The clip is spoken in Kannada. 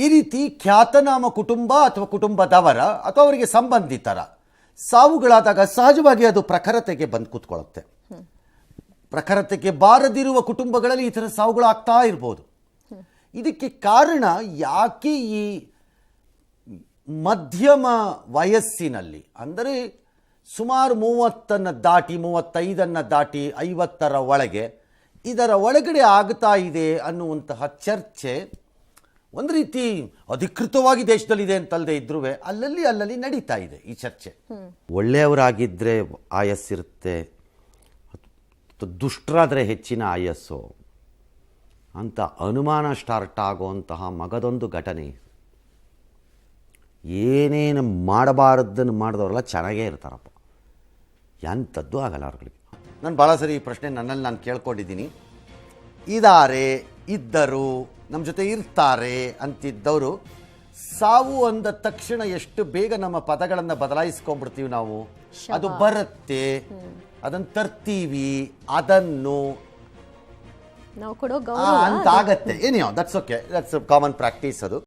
ಈ ರೀತಿ ಖ್ಯಾತನಾಮ ಕುಟುಂಬ ಅಥವಾ ಕುಟುಂಬದವರ ಅಥವಾ ಅವರಿಗೆ ಸಂಬಂಧಿತರ ಸಾವುಗಳಾದಾಗ ಸಹಜವಾಗಿ ಅದು ಪ್ರಖರತೆಗೆ ಬಂದು ಕೂತ್ಕೊಳ್ಳುತ್ತೆ. ಪ್ರಖರತೆಗೆ ಬಾರದಿರುವ ಕುಟುಂಬಗಳಲ್ಲಿ ಈ ಥರ ಸಾವುಗಳು ಆಗ್ತಾ ಇರ್ಬೋದು. ಇದಕ್ಕೆ ಕಾರಣ ಯಾಕೆ ಈ ಮಧ್ಯಮ ವಯಸ್ಸಿನಲ್ಲಿ ಅಂದರೆ ಸುಮಾರು ಮೂವತ್ತನ್ನು ದಾಟಿ ಮೂವತ್ತೈದನ್ನು ದಾಟಿ ಐವತ್ತರ ಒಳಗೆ ಇದರ ಒಳಗಡೆ ಆಗ್ತಾ ಇದೆ ಅನ್ನುವಂತಹ ಚರ್ಚೆ ಒಂದು ರೀತಿ ಅಧಿಕೃತವಾಗಿ ದೇಶದಲ್ಲಿದೆ ಅಂತಲ್ಲದೆ ಇದ್ರೂ ಅಲ್ಲಲ್ಲಿ ಅಲ್ಲಲ್ಲಿ ನಡೀತಾ ಇದೆ ಈ ಚರ್ಚೆ. ಒಳ್ಳೆಯವರಾಗಿದ್ದರೆ ಆಯಸ್ಸಿರುತ್ತೆ ದುಷ್ಟರಾದರೆ ಹೆಚ್ಚಿನ ಆಯಸ್ಸು ಅಂತ ಅನುಮಾನ ಸ್ಟಾರ್ಟ್ ಆಗುವಂತಹ ಮಗದೊಂದು ಘಟನೆ. ಏನೇನು ಮಾಡಬಾರದನ್ನು ಮಾಡಿದವರೆಲ್ಲ ಚೆನ್ನಾಗೇ ಇರ್ತಾರಪ್ಪ. ಎಂಥದ್ದು ಆಗಲ್ಲ ಅವ್ರಿಗೆ ನಾನು ಭಾಳ ಸರಿ ಈ ಪ್ರಶ್ನೆ ನನ್ನಲ್ಲಿ ನಾನು ಕೇಳ್ಕೊಂಡಿದ್ದೀನಿ. ಇದಾರೆ ಇದ್ದರು ನಮ್ಮ ಜೊತೆ ಇರ್ತಾರೆ ಅಂತಿದ್ದವರು ಸಾವು ಅಂದ ತಕ್ಷಣ ಎಷ್ಟು ಬೇಗ ನಮ್ಮ ಪದಗಳನ್ನು ಬದಲಾಯಿಸ್ಕೊಂಡ್ಬಿಡ್ತೀವಿ ನಾವು. ಅದು ಬರುತ್ತೆ. ಅದನ್ನು ತರ್ತೀವಿ ಅದನ್ನು ನಾವು ಕೊಡೋ ಗೌರವ ಅಂತ ಆಗತ್ತೆ ಏನಿಯೋ that's okay that's common practice ಅದು.